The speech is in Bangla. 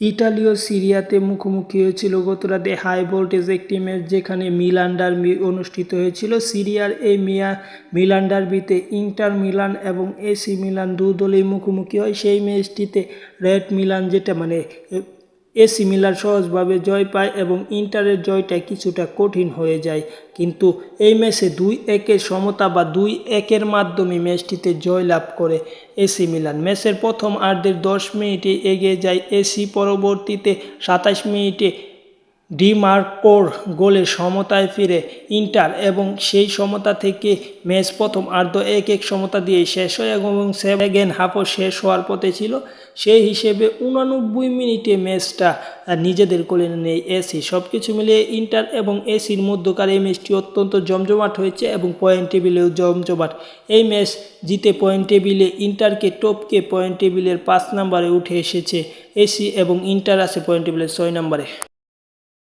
ইতালীয় সিরিয়াতে মুখোমুখি হয়েছিল গতরাতে হাই ভোল্টেজ একটি ম্যাচ যেখানে মিলান ডার্বি অনুষ্ঠিত হয়েছিল। সিরিয়ার এই মিয়া মিলান্ডার বিতে ইন্টার মিলান এবং এসি মিলান দু দলেই মুখোমুখি হয়। সেই ম্যাচটিতে রেড মিলান যেটা মানে এসি সিমিলার সহজভাবে জয় পায় এবং ইন্টারের জয়টা কিছুটা কঠিন হয়ে যায়। কিন্তু এই ম্যাচে দুই একের সমতা বা দুই একের মাধ্যমে ম্যাচটিতে জয়লাভ করে এসি মিলান ম্যাচের প্রথম আর্ধের দশ মিনিটে এগিয়ে যায় এসি পরবর্তীতে সাতাশ মিনিটে ডিমার্কোর গোলে সমতায় ফিরে ইন্টার এবং সেই সমতা থেকে ম্যাচ প্রথম আর্ধ এক এক সমতা দিয়ে শেষ হয় এবং সেভেন হাফও শেষ হওয়ার পথে ছিল। সেই হিসেবে উনানব্বই মিনিটে ম্যাচটা নিজেদের কোলে নেয় এসি। সব কিছু মিলিয়ে ইন্টার এবং এসির মধ্যকার এই ম্যাচটি অত্যন্ত জমজমাট হয়েছে এবং পয়েন্ট টেবিলেও জমজমাট। এই ম্যাচ জিতে পয়েন্ট টেবিলে ইন্টারকে টপকে পয়েন্ট টেবিলের পাঁচ নম্বরে উঠে এসেছে এসি এবং ইন্টার আছে পয়েন্ট টেবিলের ছয় নম্বরে।